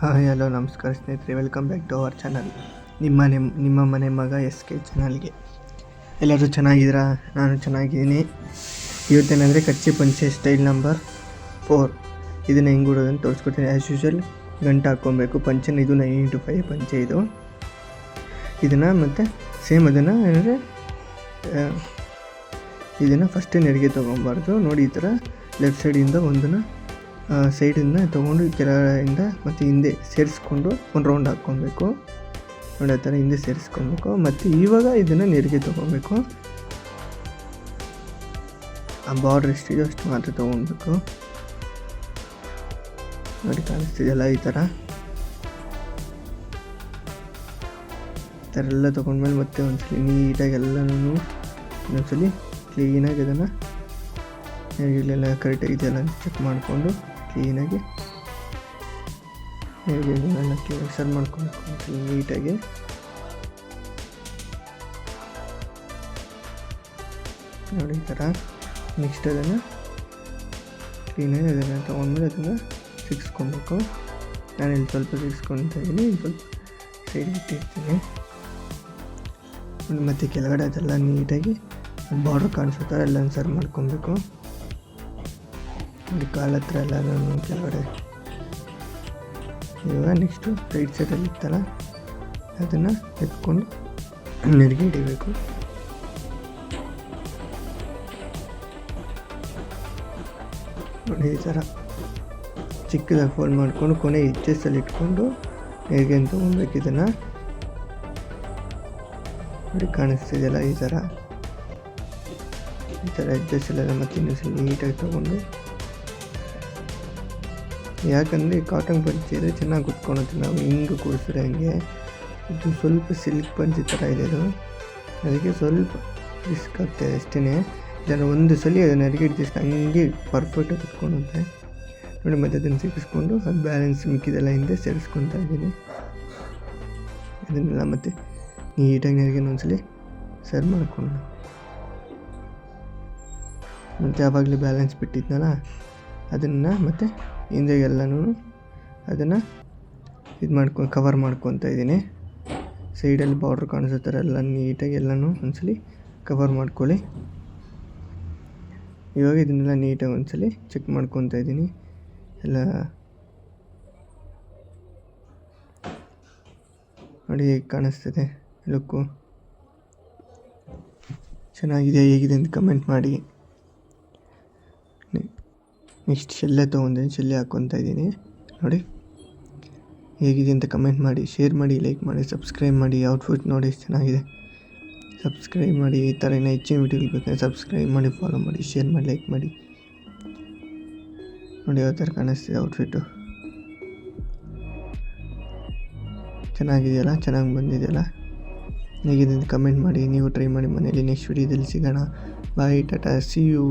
Hi hello, ನಮಸ್ಕಾರ ಸ್ನೇಹಿತರೆ. Welcome back to our channel ನಿಮ್ಮ ಮನೆ ನಿಮ್ಮ ಮನೆ ಮಗ ಎಸ್ ಕೆ ಚಾನಲ್ಗೆ ಎಲ್ಲರೂ ಚೆನ್ನಾಗಿದ್ದೀರಾ? ನಾನು ಚೆನ್ನಾಗಿದ್ದೀನಿ. ಇವತ್ತೇನೆಂದರೆ ಕಚ್ಚಿ ಪಂಚೆ ಸ್ಟೈಲ್ ನಂಬರ್ ಫೋರ್ ಇದನ್ನು ಹೆಂಗೆ ಬಿಡೋದನ್ನು ತೋರಿಸ್ಕೊಡ್ತೀನಿ. ಆ್ಯಸ್ ಯೂಶಲ್ ಗಂಟು ಹಾಕ್ಕೊಬೇಕು. ಪಂಚನ ಇದು ನೈನ್ ಇಂಟು ಫೈವ್ ಪಂಚೆ ಇದು. ಇದನ್ನು ಮತ್ತು ಸೇಮ್ ಅದನ್ನು ಏನಂದರೆ ಇದನ್ನು ಫಸ್ಟೇ ನೆರಿಗೆ ತೊಗೊಬಾರ್ದು. ನೋಡಿ ಈ ಥರ ಲೆಫ್ಟ್ ಸೈಡಿಂದ ಒಂದನ್ನು ಸೈಡಿಂದ ತೊಗೊಂಡು ಕೆಳಗಡೆಯಿಂದ ಮತ್ತು ಹಿಂದೆ ಸೇರಿಸ್ಕೊಂಡು ಒಂದು ರೌಂಡ್ ಹಾಕ್ಕೊಬೇಕು. ನೋಡಿ, ಆ ಥರ ಹಿಂದೆ ಸೇರಿಸ್ಕೊಬೇಕು. ಮತ್ತು ಇವಾಗ ಇದನ್ನು ನೀರಿಗೆ ತೊಗೊಬೇಕು. ಆ ಬಾರ್ಡ್ರ್ ಎಷ್ಟಿದೆಯೋ ಅಷ್ಟು ಮಾತ್ರ ತೊಗೊಬೇಕು. ನೋಡಿ, ಕಾಣಿಸ್ತಿದೆಯಲ್ಲ ಈ ಥರ? ಈ ಥರ ಎಲ್ಲ ತೊಗೊಂಡ್ಮೇಲೆ ಮತ್ತೆ ಒಂದ್ಸಲಿ ನೀಟಾಗಿ ಎಲ್ಲನೂ ಇನ್ನೊಂದ್ಸಲಿ ಕ್ಲೀನಾಗಿ ಅದನ್ನು ಇಲ್ಲೆಲ್ಲ ಕರೆಕ್ಟಾಗಿದೆಯಲ್ಲ ಅಂತ ಚೆಕ್ ಮಾಡಿಕೊಂಡು ಕ್ಲೀನಾಗಿ ಹೇಗೆ ಇದನ್ನೆಲ್ಲ ಕ್ಲೀನಾಗಿ ಸರ್ ಮಾಡ್ಕೊಬೇಕು ಒಂದ್ಸಲಿ ನೀಟಾಗಿ. ನೋಡಿ ಈ ಥರ ನೆಕ್ಸ್ಟ್ ಅದನ್ನು ಕ್ಲೀನಾಗಿ ಅದನ್ನು ತೊಗೊಂಡ್ಮೇಲೆ ಅದನ್ನು ಸಿಕ್ಸ್ಕೊಬೇಕು. ನಾನು ಇಲ್ಲಿ ಸ್ವಲ್ಪ ಸಿಕ್ಸ್ಕೊಳ್ತಾ ಇದ್ದೀನಿ, ಇಲ್ಲಿ ಸ್ವಲ್ಪ ಸೈಡ್ ಇಟ್ಟಿರ್ತೀನಿ. ಮತ್ತು ಕೆಳಗಡೆ ಅದೆಲ್ಲ ನೀಟಾಗಿ ಬಾರ್ಡ್ರ್ ಕಾಣಿಸೋ ಥರ ಎಲ್ಲ ಸರ್ ಮಾಡ್ಕೊಬೇಕು. ನೋಡಿ ಕಾಲ ಹತ್ರ ಎಲ್ಲ ಕೆಳಗಡೆ. ಇವಾಗ ನೆಕ್ಸ್ಟು ರೈಟ್ ಸೈಡಲ್ಲಿ ಇತ್ತಲ್ಲ, ಅದನ್ನು ಎತ್ಕೊಂಡು ನೆರಿಗೆ ಹಿಡಿಬೇಕು. ನೋಡಿ, ಈ ಥರ ಚಿಕ್ಕದಾಗಿ ಫೋಲ್ಡ್ ಮಾಡಿಕೊಂಡು ಕೊನೆ ಎಚ್ಚಸಲ್ಲಿ ಇಟ್ಕೊಂಡು ಹೇಗೆ ಅಂತ ಹೋಗ್ಬೇಕು ಇದನ್ನು. ನೋಡಿ, ಕಾಣಿಸ್ತಿದೆಯಲ್ಲ ಈ ಥರ ಈ ಥರ ಎಡ್ಜಸ್ ಎಲ್ಲ ಮತ್ತೆ ಇನ್ನೊಂದ್ಸಲ ನೀಟಾಗಿ ತೊಗೊಂಡು ಯಾಕಂದರೆ ಕಾಟನ್ ಪಂಚೆ ಇದ್ರೆ ಚೆನ್ನಾಗಿ ಕುತ್ಕೊಳುತ್ತೆ ನಾವು, ಹಿಂಗೆ ಕೂರಿಸಿದ್ರೆ ಹಂಗೆ. ಇದು ಸ್ವಲ್ಪ ಸಿಲ್ಕ್ ಪಂಚೆ ಥರ ಇದೆ ಇದು ಅದಕ್ಕೆ ಸ್ವಲ್ಪ ರಿಸ್ಕ್ ಆಗ್ತಾಯಿದೆ ಅಷ್ಟೇ ಜನ ಒಂದು ಸಲ ಅದನ್ನು ಅರಿಗಿಡ್ತಿಷ್ಟು ಹಂಗೆ ಪರ್ಫೆಕ್ಟಾಗಿ ಕುತ್ಕೊಳುತ್ತೆ. ನೋಡಿ ಮತ್ತೆ ಅದನ್ನು ಸಿಕ್ಕಿಸ್ಕೊಂಡು ಅದು ಬ್ಯಾಲೆನ್ಸ್ ಮಿಕ್ಕಿದೆಲ್ಲ ಹಿಂದೆ ಸೇರಿಸ್ಕೊತಾ ಇದ್ದೀನಿ. ಅದನ್ನೆಲ್ಲ ಮತ್ತೆ ನೀಟಾಗಿ ನನಗೆ ಒಂದ್ಸಲಿ ಸರ್ ಮಾಡಿಕೊಂಡು ಮತ್ತು ಆವಾಗಲೇ ಬ್ಯಾಲೆನ್ಸ್ ಬಿಟ್ಟಿದ್ನಲ್ಲ, ಅದನ್ನು ಮತ್ತು ಹಿಂದೆ ಎಲ್ಲನೂ ಅದನ್ನು ಇದು ಮಾಡ್ಕೊ ಕವರ್ ಮಾಡ್ಕೊತಾ ಇದ್ದೀನಿ. ಸೈಡಲ್ಲಿ ಬಾರ್ಡ್ರ್ ಕಾಣಿಸೋ ಥರ ಎಲ್ಲ ನೀಟಾಗಿ ಎಲ್ಲನೂ ಒಂದ್ಸಲಿ ಕವರ್ ಮಾಡ್ಕೊಳ್ಳಿ. ಇವಾಗ ಇದನ್ನೆಲ್ಲ ನೀಟಾಗಿ ಒಂದ್ಸಲಿ ಚೆಕ್ ಮಾಡ್ಕೊತಾ ಇದ್ದೀನಿ. ಎಲ್ಲ ನೋಡಿ ಹೇಗೆ ಕಾಣಿಸ್ತದೆ ಲುಕ್ಕು ಚೆನ್ನಾಗಿದೆ, ಹೇಗಿದೆ ಅಂತ ಕಮೆಂಟ್ ಮಾಡಿ. ನೆಕ್ಸ್ಟ್ ಶೆಲ್ಲೆ ತೊಗೊಂಡಿದ್ದೀನಿ ಶೆಲ್ಲೆ ಹಾಕ್ಕೊತಾ ಇದ್ದೀನಿ. ನೋಡಿ. ಹೇಗಿದೆ ಅಂತ ಕಮೆಂಟ್ ಮಾಡಿ ಶೇರ್ ಮಾಡಿ ಲೈಕ್ ಮಾಡಿ ಸಬ್ಸ್ಕ್ರೈಬ್ ಮಾಡಿ. ಔಟ್ಫಿಟ್ ನೋಡಿ ಚೆನ್ನಾಗಿದೆ. ಸಬ್ಸ್ಕ್ರೈಬ್ ಮಾಡಿ, ಈ ಥರ ಇನ್ನೂ ಹೆಚ್ಚಿನ ವೀಡಿಯೋಗಳು ಬೇಕಾದ್ರೆ ಸಬ್ಸ್ಕ್ರೈಬ್ ಮಾಡಿ ಫಾಲೋ ಮಾಡಿ ಶೇರ್ ಮಾಡಿ ಲೈಕ್ ಮಾಡಿ. ನೋಡಿ ಯಾವ ಥರ ಕಾಣಿಸ್ತಿದೆ ಔಟ್ಫಿಟ್ಟು ಚೆನ್ನಾಗಿದೆಯಲ್ಲ? ಚೆನ್ನಾಗಿ ಬಂದಿದೆಯಲ್ಲ? ಹೇಗಿದೆ ಅಂತ ಕಮೆಂಟ್ ಮಾಡಿ. ನೀವು ಟ್ರೈ ಮಾಡಿ ಮನೇಲಿ ನೆಕ್ಸ್ಟ್ ವೀಡಿಯೋದಲ್ಲಿ ಸಿಗೋಣ. ಬಾಯ್ ಟಾಟಾ ಸಿ ಯು